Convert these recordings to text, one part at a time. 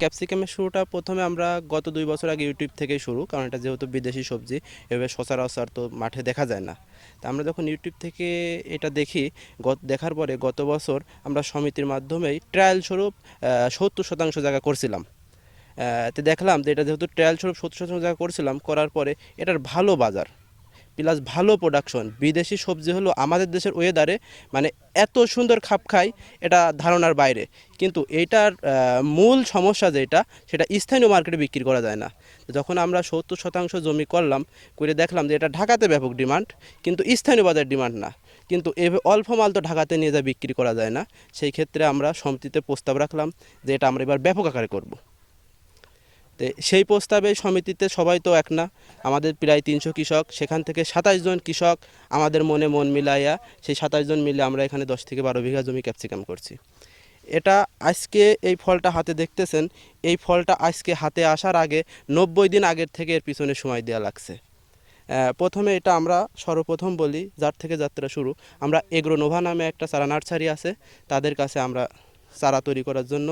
ক্যাপসিকামের শুরুটা প্রথমে আমরা গত দুই বছর আগে ইউটিউব থেকেই শুরু, কারণ এটা যেহেতু বিদেশি সবজি, এভাবে সচরাচর তো মাঠে দেখা যায় না। তা আমরা যখন ইউটিউব থেকে এটা দেখি, গত, দেখার পরে গত বছর আমরা সমিতির মাধ্যমেই ট্রায়াল স্বরূপ সত্তর শতাংশ জায়গা করছিলাম। তো দেখলাম যে এটা যেহেতু ট্রায়াল স্বরূপ সত্তর শতাংশ জায়গা করছিলাম, করার পরে এটার ভালো বাজার। প্লাস ভালো প্রোডাকশন বিদেশি সবজি হলো আমাদের দেশের ওয়েদারে মানে এত সুন্দর খাপ খায় এটা ধারণার বাইরে। কিন্তু এইটার মূল সমস্যা যেটা, সেটা স্থানীয় মার্কেটে বিক্রি করা যায় না। যখন আমরা সত্তর শতাংশ জমি করলাম, করে দেখলাম যে এটা ঢাকাতে ব্যাপক ডিমান্ড কিন্তু স্থানীয় বাজার ডিমান্ড না। কিন্তু এভাবে অল্প মাল তো ঢাকাতে নিয়ে যা বিক্রি করা যায় না। সেই ক্ষেত্রে আমরা সমিতিতে প্রস্তাব রাখলাম যে এটা আমরা এবার ব্যাপক আকারে করব। তো, সেই প্রস্তাবে সমিতিতে সবাই তো এক না। আমাদের প্রায় তিনশো কৃষক, সেখান থেকে সাতাশ জন কৃষক আমাদের মনে মন মিলাইয়া, সেই সাতাশ জন মিলে আমরা এখানে দশ থেকে বারো বিঘা জমি ক্যাপসিকাম করছি। এটা আজকে এই ফলটা হাতে দেখতেছেন, এই ফলটা আজকে হাতে আসার আগে নব্বই দিন আগের থেকে এর পিছনে সময় দেওয়া লাগছে। প্রথমে এটা আমরা সর্বপ্রথম বলি, যার থেকে যাত্রা শুরু। আমরা এগ্রোনোভা নামে একটা চারা নার্সারি আছে, তাদের কাছে আমরা চারা তৈরি করার জন্য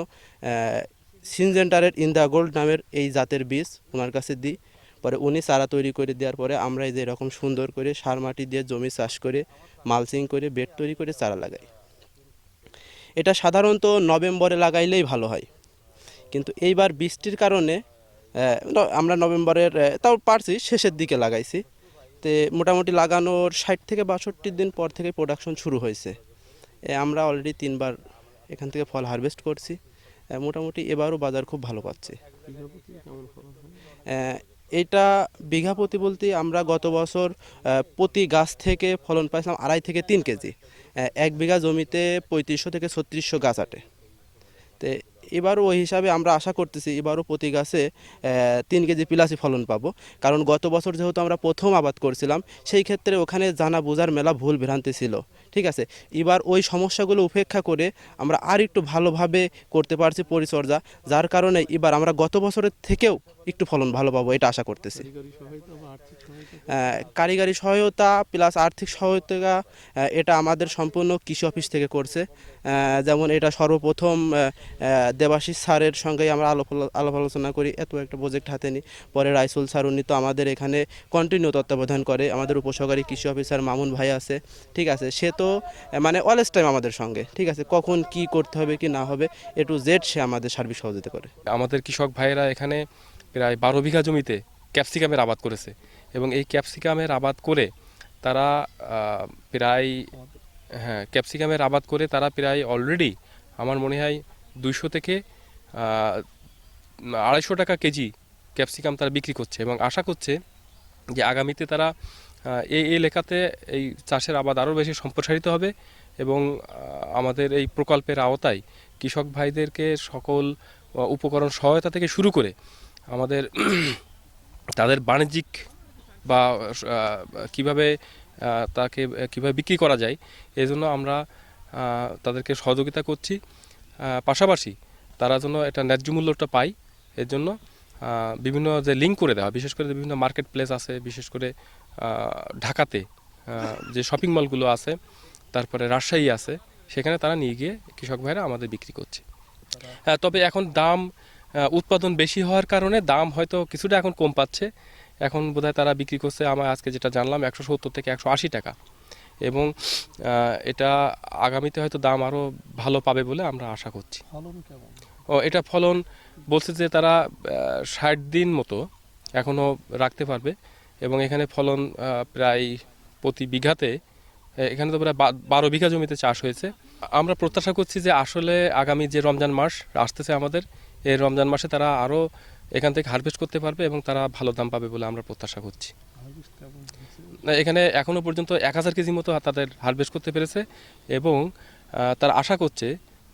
সিনজেন্টারের ইন দ্য গোল্ড নামের এই জাতের বীজ ওনার কাছে দিই। পরে উনি চারা তৈরি করে দেওয়ার পরে আমরা এই যে এরকম সুন্দর করে সার মাটি দিয়ে জমি চাষ করে, মালচিং করে, বেড তৈরি করে চারা লাগাই। এটা সাধারণত নভেম্বরে লাগাইলেই ভালো হয়। কিন্তু এইবার বৃষ্টির কারণে আমরা নভেম্বরের তাও পারছি, শেষের দিকে লাগাইছি। তে মোটামুটি লাগানোর ষাট থেকে বাষট্টি দিন পর থেকে প্রোডাকশন শুরু হয়েছে। আমরা অলরেডি তিনবার এখান থেকে ফল হারভেস্ট করছি। মোটামুটি এবারও বাজার খুব ভালো পাচ্ছে। এটা বিঘা প্রতি বলতে আমরা গত বছর প্রতি গাছ থেকে ফলন পাইছিলাম আড়াই থেকে তিন কেজি। এক বিঘা জমিতে পঁয়ত্রিশশো থেকে ছত্রিশশো গাছ আটে। তো এবারও ওই হিসাবে আমরা আশা করতেছি এবারও প্রতি গাছে তিন কেজি প্লাসই ফলন পাবো। কারণ গত বছর যেহেতু আমরা প্রথম আবাদ করছিলাম, সেই ক্ষেত্রে ওখানে জানা বোঝার মেলা ভুল ভ্রান্তি ছিল। ঠিক আছে? এবার ওই সমস্যাগুলো উপেক্ষা করে আমরা আর একটু ভালোভাবে করতে পারছি পরিচর্যা, যার কারণে এবার আমরা গত বছরের থেকেও একটু ফলন ভালো পাবো, এটা আশা করতেছি। কারিগরি সহায়তা প্লাস আর্থিক সহায়তা এটা আমাদের সম্পূর্ণ কৃষি অফিস থেকে করছে। যেমন এটা সর্বপ্রথম দেবাশিস স্যারের সঙ্গে আমরা আলাপ আলাপ আলোচনা করি। এত একটা প্রজেক্ট হাতে নিই পরে রাইসুল স্যার, উনি তো আমাদের এখানে কন্টিনিউ তত্ত্বাবধান করে। আমাদের উপসহকারী কৃষি অফিসার মামুন ভাই আছে। ঠিক আছে? সে তো মানে অলস টাইম আমাদের সঙ্গে। ঠিক আছে? কখন কি করতে হবে, কি না হবে এ টু জেড সে আমাদের সার্বিক সহযোগিতা করে। আমাদের কৃষক ভাইয়েরা এখানে প্রায় বারো বিঘা জমিতে ক্যাপসিকামের আবাদ করেছে। এবং এই ক্যাপসিকামের আবাদ করে তারা প্রায় হ্যাঁ ক্যাপসিকামের আবাদ করে তারা প্রায় অলরেডি আমার মনে হয় দুইশো থেকে আড়াইশো টাকা কেজি ক্যাপসিকাম তারা বিক্রি করছে এবং আশা করছে যে আগামীতে তারা এই এলাকাতে এই চাষের আবাদ আরও বেশি সম্প্রসারিত হবে এবং আমাদের এই প্রকল্পের আওতায় কৃষক ভাইদেরকে সকল উপকরণ সহায়তা থেকে শুরু করে আমাদের তাদের বাণিজ্যিক বা কীভাবে তাকে, কীভাবে বিক্রি করা যায় এই জন্য আমরা তাদেরকে সহযোগিতা করছি। পাশাপাশি তারা যেন এটা ন্যায্য মূল্যটা পায়, এর জন্য বিভিন্ন যে লিঙ্ক করে দেওয়া, বিশেষ করে বিভিন্ন মার্কেট প্লেস আছে, বিশেষ করে ঢাকাতে যে শপিং মলগুলো আছে, তারপরে রাজশাহী আছে, সেখানে তারা নিয়ে গিয়ে কৃষক ভাইরা আমাদের বিক্রি করছে। হ্যাঁ তবে এখন দাম উৎপাদন বেশি হওয়ার কারণে দাম হয়তো কিছুটা এখন কম পাচ্ছে। এখন বোধহয় তারা বিক্রি করছে, আমার আজকে যেটা জানলাম, একশো সত্তর থেকে একশো আশি টাকা। এবং এটা আগামীতে হয়তো দাম আরও ভালো পাবে বলে আমরা আশা করছি। ও এটা ফলন বলছে যে তারা ষাট দিন মতো এখনও রাখতে পারবে এবং এখানে ফলন প্রায় প্রতি বিঘাতে এখানে তো প্রায় বারো বিঘা জমিতে চাষ হয়েছে। আমরা প্রত্যাশা করছি যে আসলে আগামী যে রমজান মাস আসতেছে আমাদের এই রমজান মাসে তারা আরও এখান থেকে হারভেস্ট করতে পারবে এবং তারা ভালো দাম পাবে বলে আমরা প্রত্যাশা করছি। না, এখানে এখনও পর্যন্ত এক হাজার কেজি মতো তাদের হারভেস্ট করতে পেরেছে এবং তারা আশা করছে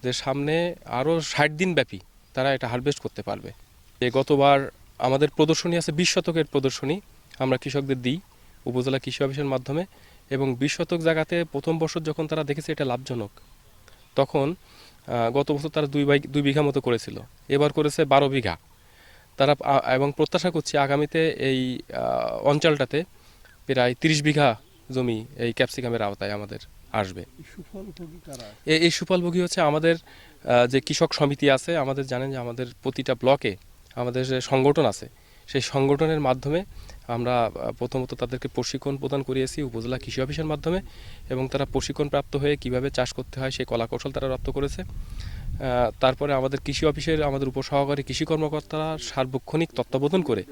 যে সামনে আরও ষাট দিন ব্যাপী তারা এটা হারভেস্ট করতে পারবে। যে গতবার আমাদের প্রদর্শনী আছে বিশ শতকের প্রদর্শনী আমরা কৃষকদের দিই উপজেলা কৃষি অফিসের মাধ্যমে এবং বিশ শতক জায়গাতে প্রথম বছর যখন তারা দেখেছে এটা লাভজনক তখন গত বছর তারা দুই বাই দুই বিঘা মতো করেছিল এবার করেছে বারো বিঘা। তারা এবং প্রত্যাশা করছি আগামীতে এই অঞ্চলটাতে প্রায় তিরিশ বিঘা জমি এই ক্যাপসিকামের আওতায় আমাদের আসবে। এই সুফলভোগী হচ্ছে আমাদের যে কৃষক সমিতি আছে আমাদের জানেন যে আমাদের প্রতিটা ব্লকে আমাদের যে সংগঠন আছে সেই সংগঠনের মাধ্যমে আমরা প্রথমত তাদেরকে প্রশিক্ষণ প্রদান করিয়েছি উপজেলা কৃষি অফিসের মাধ্যমে এবং তারা প্রশিক্ষণ প্রাপ্ত হয়ে কীভাবে চাষ করতে হয় সেই কলা কৌশল তারা রপ্ত করেছে। তারপরে আমাদের কৃষি অফিসের আমাদের উপসহকারী কৃষি কর্মকর্তারা সার্বক্ষণিক তত্ত্বাবধান করে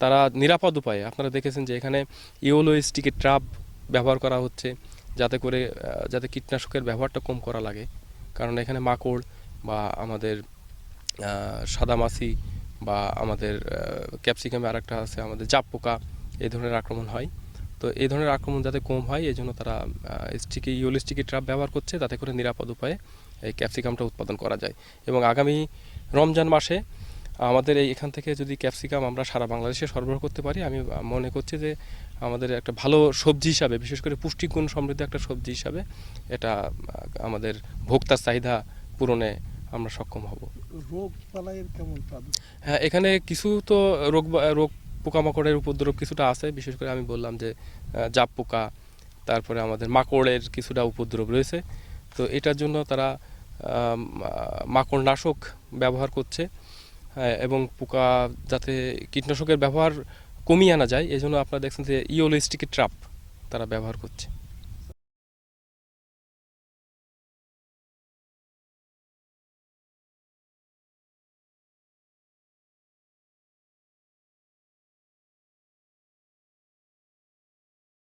তারা নিরাপদ উপায়ে, আপনারা দেখেছেন যে এখানে ইওলো স্টিকের ট্রাপ ব্যবহার করা হচ্ছে, যাতে করে যাতে কীটনাশকের ব্যবহারটা কম করা লাগে। কারণ এখানে মাকড় বা আমাদের সাদামাছি বা আমাদের ক্যাপসিকামে আর একটা আছে, আমাদের জাপ পোকা এই ধরনের আক্রমণ হয়। তো এই ধরনের আক্রমণ যাতে কম হয় এই জন্য তারা স্টিকি ইউল স্টিকি ট্রাপ ব্যবহার করছে, তাতে করে নিরাপদ উপায়ে এই ক্যাপসিকামটা উৎপাদন করা যায়। এবং আগামী রমজান মাসে আমাদের এই এখান থেকে যদি ক্যাপসিকাম আমরা সারা বাংলাদেশে সরবরাহ করতে পারি আমি মনে করছি যে আমাদের একটা ভালো সবজি হিসাবে বিশেষ করে পুষ্টিগুণ সমৃদ্ধ একটা সবজি হিসাবে এটা আমাদের ভোক্তার চাহিদা পূরণে আমরা সক্ষম হব। রোগ কেমন হ্যাঁ এখানে কিছু তো রোগ রোগ পোকামাকড়ের উপদ্রব কিছুটা আছে বিশেষ করে আমি বললাম যে জাপ পোকা তারপরে আমাদের মাকড়ের কিছুটা উপদ্রব রয়েছে। তো এটার জন্য তারা মাকড় নাশক ব্যবহার করছে হ্যাঁ, এবং পোকা যাতে কীটনাশকের ব্যবহার কমিয়ে আনা যায় এই জন্য আপনারা দেখছেন যে ইওলিস্টিক ট্রাপ তারা ব্যবহার করছে।